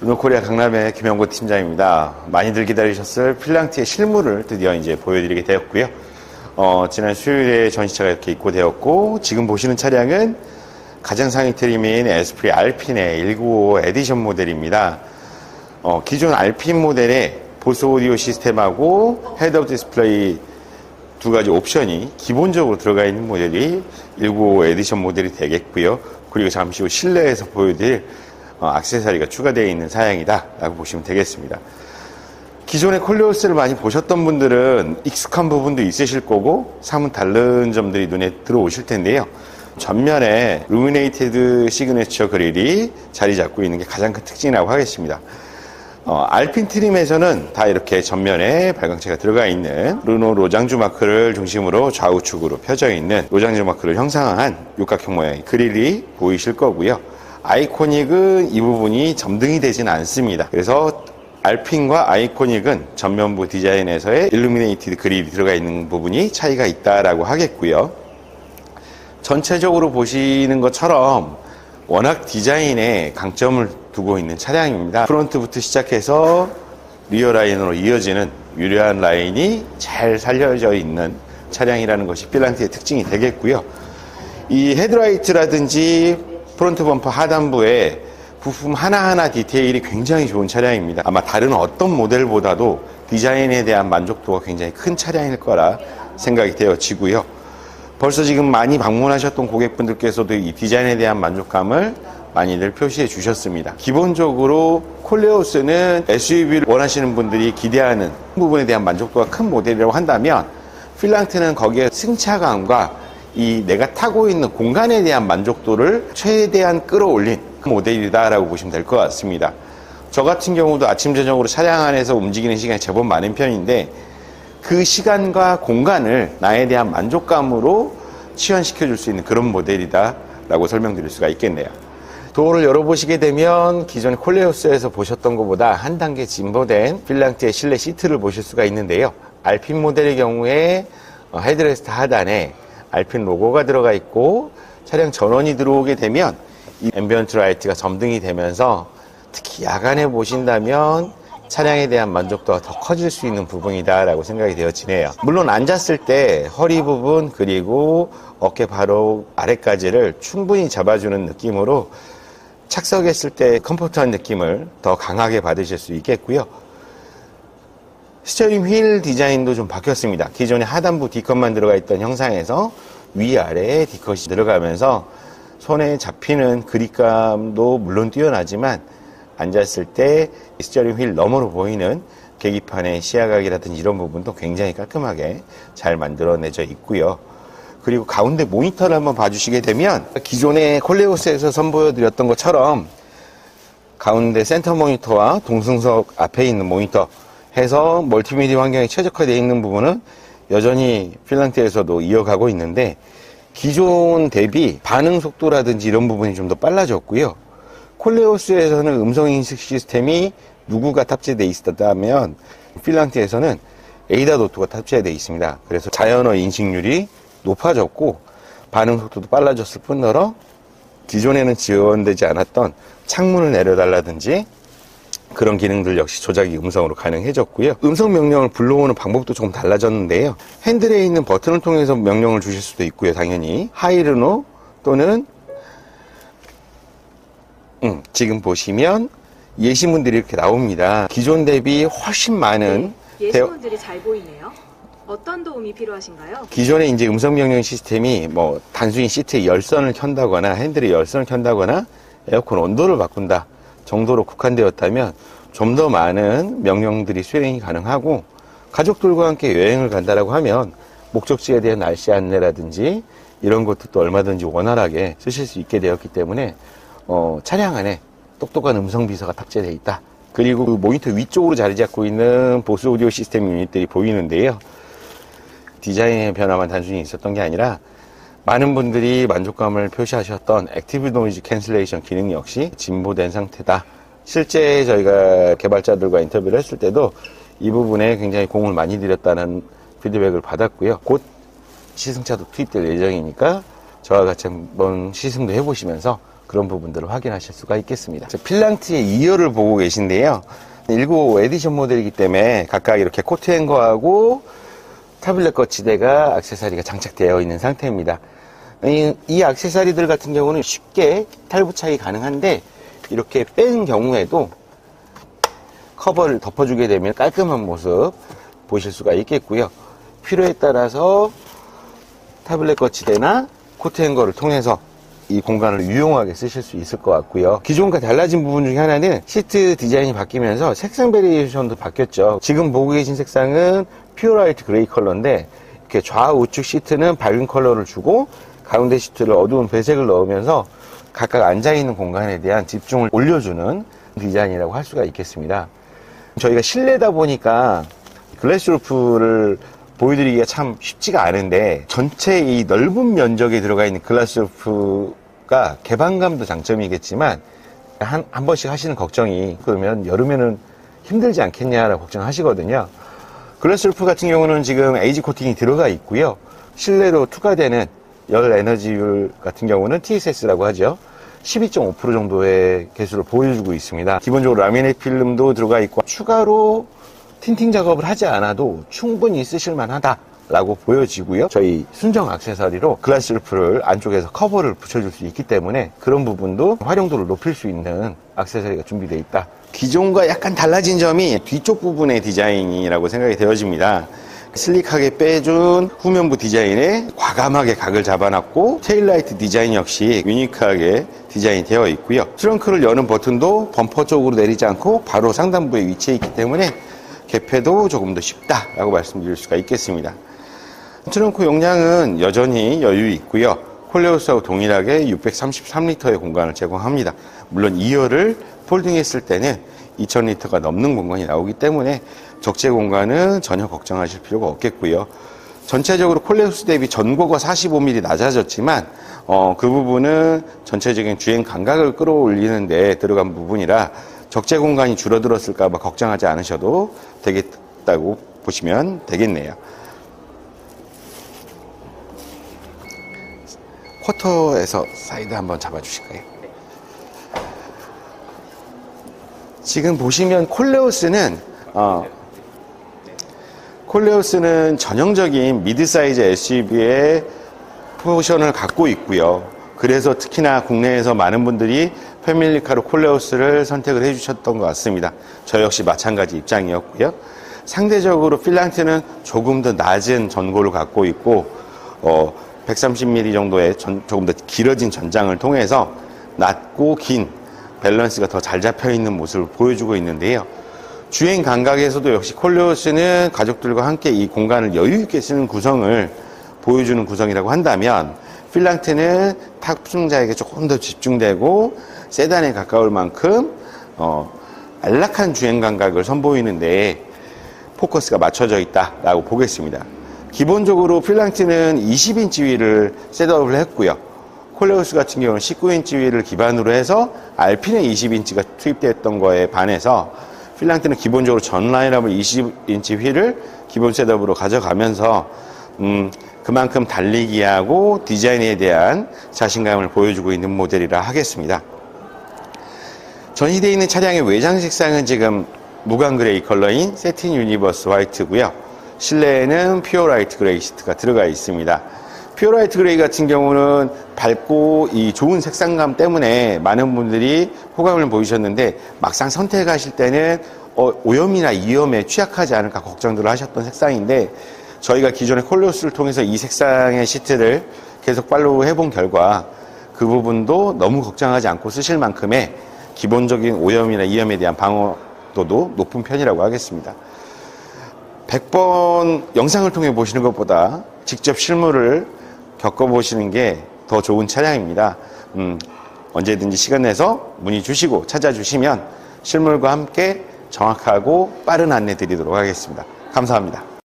르노코리아 강남의 김영구 팀장입니다. 많이들 기다리셨을 필랑티의 실물을 드디어 이제 보여드리게 되었고요. 어, 지난 수요일에 전시차가 이렇게 입고되었고, 지금 보시는 차량은 가장 상위 트림인 에스프리 알핀의 195 에디션 모델입니다. 어, 기존 알핀 모델의 보스 오디오 시스템하고 헤드업 디스플레이 두 가지 옵션이 기본적으로 들어가 있는 모델이 195 에디션 모델이 되겠고요. 그리고 잠시 후 실내에서 보여드릴 어, 액세서리가 추가되어 있는 사양이다 라고 보시면 되겠습니다. 기존의 콜레오스를 많이 보셨던 분들은 익숙한 부분도 있으실 거고 사뭇 다른 점들이 눈에 들어오실 텐데요. 전면에 루미네이티드 시그니처 그릴이 자리 잡고 있는 게 가장 큰 특징이라고 하겠습니다. 어, 알핀 트림에서는 다 이렇게 전면에 발광체가 들어가 있는 르노 로장주 마크를 중심으로 좌우측으로 펴져 있는 로장주 마크를 형상한 육각형 모양의 그릴이 보이실 거고요. 아이코닉은 이 부분이 점등이 되진 않습니다. 그래서 알핀과 아이코닉은 전면부 디자인에서의 일루미네이티드 그릴이 들어가 있는 부분이 차이가 있다라고 하겠고요. 전체적으로 보시는 것처럼 워낙 디자인에 강점을 두고 있는 차량입니다. 프론트부터 시작해서 리어 라인으로 이어지는 유려한 라인이 잘 살려져 있는 차량이라는 것이 필란트의 특징이 되겠고요. 이 헤드라이트라든지 프론트 범퍼 하단부에 부품 하나하나 디테일이 굉장히 좋은 차량입니다. 아마 다른 어떤 모델보다도 디자인에 대한 만족도가 굉장히 큰 차량일 거라 생각이 되어지고요. 벌써 지금 많이 방문하셨던 고객분들께서도 이 디자인에 대한 만족감을 많이들 표시해 주셨습니다. 기본적으로 콜레오스는 SUV를 원하시는 분들이 기대하는 부분에 대한 만족도가 큰 모델이라고 한다면 필랑트는 거기에 승차감과 이 내가 타고 있는 공간에 대한 만족도를 최대한 끌어올린 그 모델이다라고 보시면 될 것 같습니다. 저 같은 경우도 아침 저녁으로 차량 안에서 움직이는 시간이 제법 많은 편인데 그 시간과 공간을 나에 대한 만족감으로 치환시켜 줄 수 있는 그런 모델이다라고 설명드릴 수가 있겠네요. 도어를 열어보시게 되면 기존 콜레오스에서 보셨던 것보다 한 단계 진보된 필랑트의 실내 시트를 보실 수가 있는데요. 알핀 모델의 경우에 어, 헤드레스트 하단에 알핀 로고가 들어가 있고 차량 전원이 들어오게 되면 이 앰비언트 라이트가 점등이 되면서 특히 야간에 보신다면 차량에 대한 만족도가 더 커질 수 있는 부분이다라고 생각이 되어지네요. 물론 앉았을 때 허리 부분 그리고 어깨 바로 아래까지를 충분히 잡아주는 느낌으로 착석했을 때 컴포트한 느낌을 더 강하게 받으실 수 있겠고요. 스티어링 휠 디자인도 좀 바뀌었습니다. 기존에 하단부 D컷만 들어가 있던 형상에서 위아래에 D컷이 들어가면서 손에 잡히는 그립감도 물론 뛰어나지만 앉았을 때 스티어링 휠 너머로 보이는 계기판의 시야각이라든지 이런 부분도 굉장히 깔끔하게 잘 만들어내져 있고요. 그리고 가운데 모니터를 한번 봐주시게 되면 기존의 콜레오스에서 선보여드렸던 것처럼 가운데 센터 모니터와 동승석 앞에 있는 모니터 해서 멀티미디어 환경이 최적화되어 있는 부분은 여전히 핀란드에서도 이어가고 있는데 기존 대비 반응 속도라든지 이런 부분이 좀 더 빨라졌고요. 콜레오스에서는 음성 인식 시스템이 누구가 탑재되어 있었다면 핀란드에서는 에이다 도트가 탑재되어 있습니다. 그래서 자연어 인식률이 높아졌고 반응 속도도 빨라졌을 뿐더러 기존에는 지원되지 않았던 창문을 내려달라든지 그런 기능들 역시 조작이 음성으로 가능해졌고요. 음성 명령을 불러오는 방법도 조금 달라졌는데요. 핸들에 있는 버튼을 통해서 명령을 주실 수도 있고요. 당연히 하이르노 또는 음, 지금 보시면 예시문들이 이렇게 나옵니다. 기존 대비 훨씬 많은 네, 예시분들이 잘 보이네요. 어떤 도움이 필요하신가요? 기존에 이제 음성 명령 시스템이 뭐 단순히 시트의 열선을 켠다거나 핸들의 열선을 켠다거나 에어컨 온도를 바꾼다 정도로 국한되었다면 좀 더 많은 명령들이 수행이 가능하고 가족들과 함께 여행을 간다라고 하면 목적지에 대한 날씨 안내라든지 이런 것도 얼마든지 원활하게 쓰실 수 있게 되었기 때문에 어, 차량 안에 똑똑한 음성 비서가 탑재되어 있다. 그리고 그 모니터 위쪽으로 자리 잡고 있는 보스 오디오 시스템 유닛들이 보이는데요. 디자인의 변화만 단순히 있었던 게 아니라 많은 분들이 만족감을 표시하셨던 액티브 노이즈 캔슬레이션 기능 역시 진보된 상태다. 실제 저희가 개발자들과 인터뷰를 했을 때도 이 부분에 굉장히 공을 많이 들였다는 피드백을 받았고요. 곧 시승차도 투입될 예정이니까 저와 같이 한번 시승도 해보시면서 그런 부분들을 확인하실 수가 있겠습니다. 자, 필랑트의 2열을 보고 계신데요. 19 에디션 모델이기 때문에 각각 이렇게 코트 행거하고 타블렛 거치대가 액세서리가 장착되어 있는 상태입니다. 이, 이 액세서리들 같은 경우는 쉽게 탈부착이 가능한데 이렇게 뺀 경우에도 커버를 덮어주게 되면 깔끔한 모습 보실 수가 있겠고요. 필요에 따라서 타블렛 거치대나 코트 행거를 통해서 이 공간을 유용하게 쓰실 수 있을 것 같고요. 기존과 달라진 부분 중에 하나는 시트 디자인이 바뀌면서 색상 베리에이션도 바뀌었죠. 지금 보고 계신 색상은 퓨어라이트 그레이 컬러인데 이렇게 좌우측 시트는 밝은 컬러를 주고 가운데 시트를 어두운 배색을 넣으면서 각각 앉아있는 공간에 대한 집중을 올려주는 디자인이라고 할 수가 있겠습니다. 저희가 실내다 보니까 글래스 루프를 보여드리기가 참 쉽지가 않은데 전체 이 넓은 면적에 들어가 있는 글라스 루프가 개방감도 장점이겠지만 한, 한 번씩 하시는 걱정이 그러면 여름에는 힘들지 않겠냐라고 걱정하시거든요. 글래스 루프 같은 경우는 지금 에이지 코팅이 들어가 있고요. 실내로 투과되는 열 에너지율 같은 경우는 TSS라고 하죠. 12.5% 정도의 개수를 보여주고 있습니다. 기본적으로 라미네이트 필름도 들어가 있고 추가로 틴팅 작업을 하지 않아도 충분히 쓰실 만하다 라고 보여지고요. 저희 순정 액세서리로 글라스 루프를 안쪽에서 커버를 붙여줄 수 있기 때문에 그런 부분도 활용도를 높일 수 있는 액세서리가 준비되어 있다. 기존과 약간 달라진 점이 뒤쪽 부분의 디자인이라고 생각이 되어집니다. 슬릭하게 빼준 후면부 디자인에 과감하게 각을 잡아놨고 테일라이트 디자인 역시 유니크하게 디자인이 되어 있고요. 트렁크를 여는 버튼도 범퍼 쪽으로 내리지 않고 바로 상단부에 위치해 있기 때문에 개폐도 조금 더 쉽다라고 말씀드릴 수가 있겠습니다. 트렁크 용량은 여전히 여유 있고요. 콜레오스하고 동일하게 633리터의 공간을 제공합니다. 물론 2열을 폴딩했을 때는 2000리터가 넘는 공간이 나오기 때문에 적재 공간은 전혀 걱정하실 필요가 없겠고요. 전체적으로 콜레오스 대비 전고가 45mm 낮아졌지만 어, 그 부분은 전체적인 주행 감각을 끌어올리는 데 들어간 부분이라 적재 공간이 줄어들었을까 봐 걱정하지 않으셔도 되겠다고 보시면 되겠네요. 쿼터에서 사이드 한번 잡아주실까요? 지금 보시면 콜레오스는 어, 콜레오스는 전형적인 미드 사이즈 SUV의 포션을 갖고 있고요. 그래서 특히나 국내에서 많은 분들이 패밀리카로 콜레오스를 선택을 해주셨던 것 같습니다. 저 역시 마찬가지 입장이었고요. 상대적으로 필란트는 조금 더 낮은 전고를 갖고 있고 어, 130mm 정도의 전- 조금 더 길어진 전장을 통해서 낮고 긴 밸런스가 더 잘 잡혀 있는 모습을 보여주고 있는데요. 주행 감각에서도 역시 콜레오스는 가족들과 함께 이 공간을 여유 있게 쓰는 구성을 보여주는 구성이라고 한다면 필랑트는 탑승자에게 조금 더 집중되고 세단에 가까울 만큼 어, 안락한 주행 감각을 선보이는데 포커스가 맞춰져 있다라고 보겠습니다. 기본적으로 필랑트는 20인치 휠을 셋업을 했고요. 콜레우스 같은 경우는 19인치 휠을 기반으로 해서 알핀에 20인치가 투입됐던 거에 반해서 필랑트는 기본적으로 전 라인업을 20인치 휠을 기본 셋업으로 가져가면서 음, 그만큼 달리기하고 디자인에 대한 자신감을 보여주고 있는 모델이라 하겠습니다. 전시되어 있는 차량의 외장 색상은 지금 무광 그레이 컬러인 세틴 유니버스 화이트고요. 실내에는 퓨어 라이트 그레이 시트가 들어가 있습니다. 퓨어 라이트 그레이 같은 경우는 밝고 이 좋은 색상감 때문에 많은 분들이 호감을 보이셨는데 막상 선택하실 때는 어, 오염이나 이염에 취약하지 않을까 걱정들을 하셨던 색상인데 저희가 기존의 콜로스를 통해서 이 색상의 시트를 계속 팔로우 해본 결과 그 부분도 너무 걱정하지 않고 쓰실 만큼의 기본적인 오염이나 이염에 대한 방어도도 높은 편이라고 하겠습니다. 100번 영상을 통해 보시는 것보다 직접 실물을 겪어보시는 게 더 좋은 차량입니다. 음, 언제든지 시간 내서 문의 주시고 찾아주시면 실물과 함께 정확하고 빠른 안내 드리도록 하겠습니다. 감사합니다.